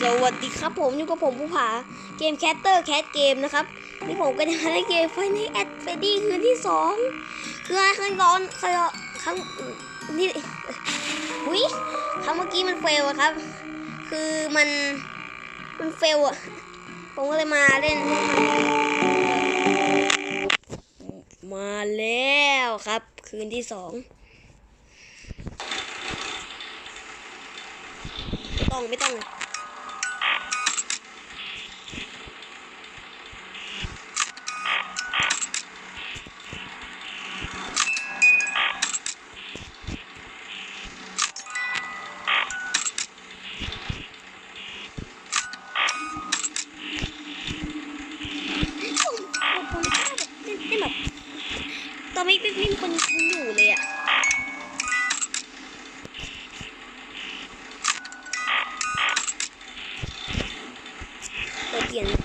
สวัสดีครับผมอยู่กับผมผู้ผาเกมแคสเตอร์แคสเกมนะครับนี่ผมก็จะมาเล่นเกมไฟในแอดเฟดดี้คืนที่สองคืออะไรครั้งร้อนครั้งครั้งนี่หุยครั้งเมื่อกี้มันเฟลอะครับ คือมันมันเฟลอะผมก็เลยมาเล่นมาแล้วครับคืนที่สองไม่ ต้องไม่ต้องผมผมผมกล้าแบบเต้นเต้นแบบตอนไม่ไม่ไม่คน ลี่ยน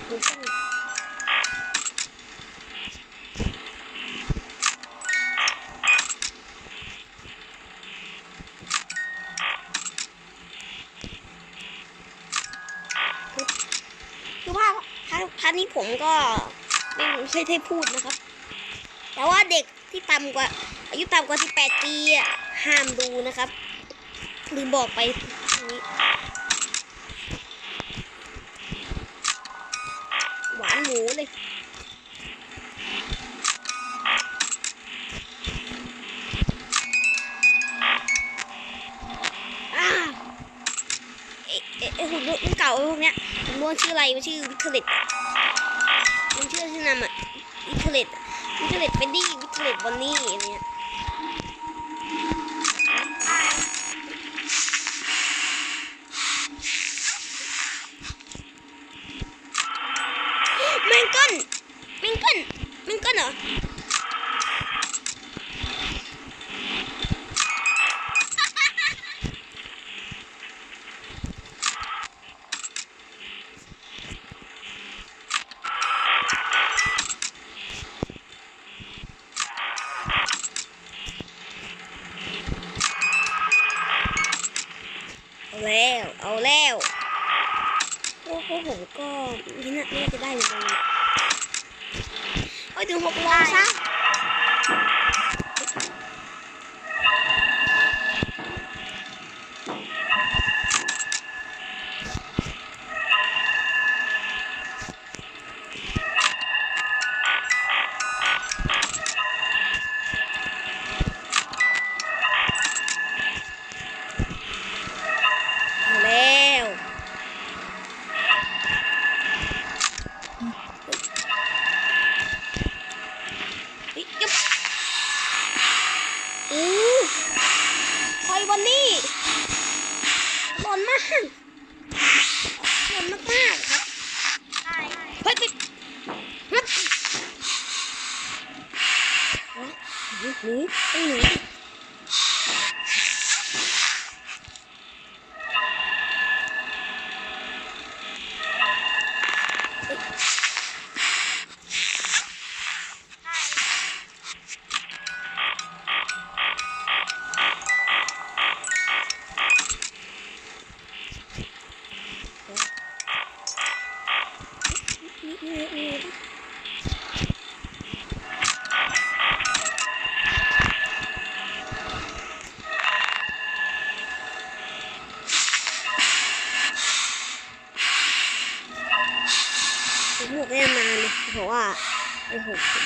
คือว่าพาร์ทพานี้ผมก็ไม่ไม่ได้พูดนะครับ แต่ว่าเด็กที่ต่ำกว่า อายุต่ำกว่า 18 ปีอะห้ามดูนะครับ ลืมบอกไป เลย อ้าวเอ๊ะเอ๊ะเอ๊ะหุ่นรุ่นเก่าไอ้พวกเนี้ยผมรู้ว่าชื่ออะไรมันชื่อวิทเลตมันชื่อชื่อนามอะวิทเลตวิทเลตเฟดดี้วิทเลตบอนนี่อะไรเงี้ย แมงก้นแมงก้นแมงก้นเหรอเอาแล้ว เอาแล้ว โอ้โหผมก็นี่น่าน่าจะได้เหมือนกัน โอ้ยถึ ฮ้ย ไอ้ผมผม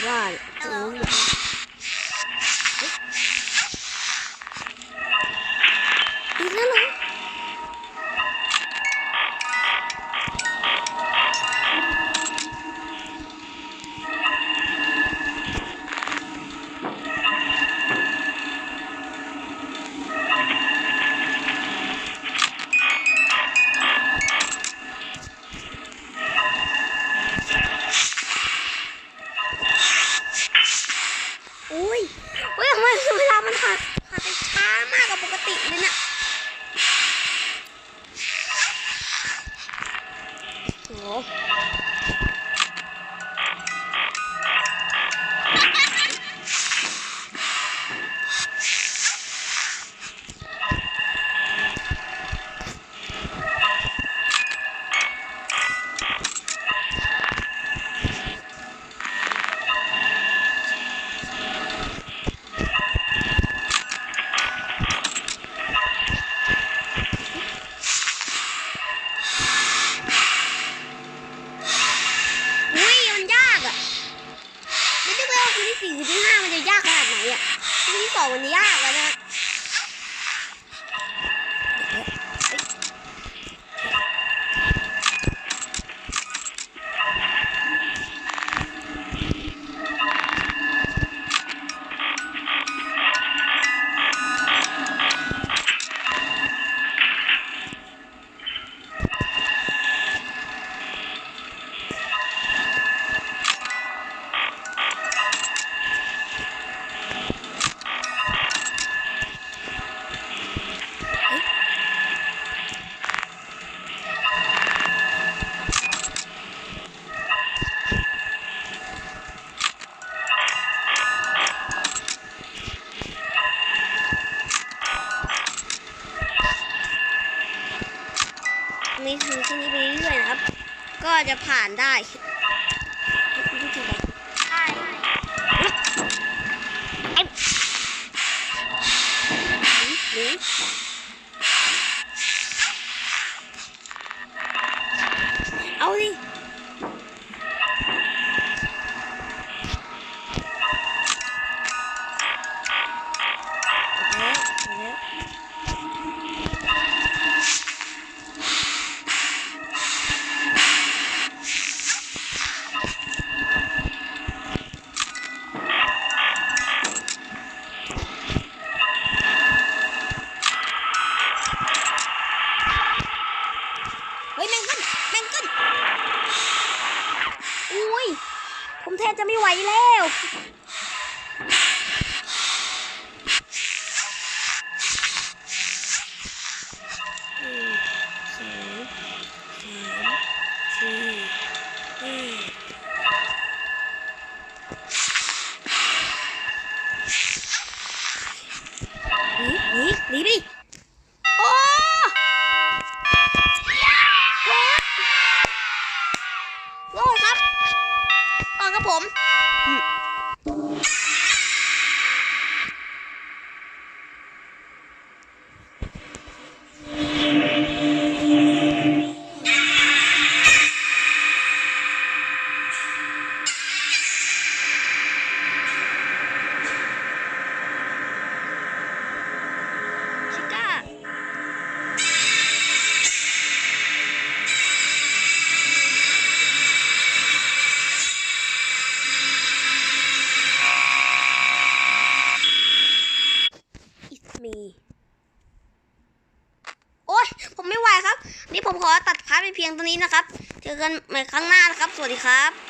มีถึงที่นี้ไปเรื่อยๆนะครับ ก็จะผ่านได้วิธีการใช่หนีเอาดิ แทบจะไม่ไหวแล้วหนึ่งสองสามสี่ห้าหนีหนีหนีดิโอ้โลดครับต่อ ครับผม ไม่ไหวครับนี่ผมขอตัดพาร์ทไปเพียงตอนนี้นะครับ เจอกันใหม่ครั้งหน้านะครับ สวัสดีครับ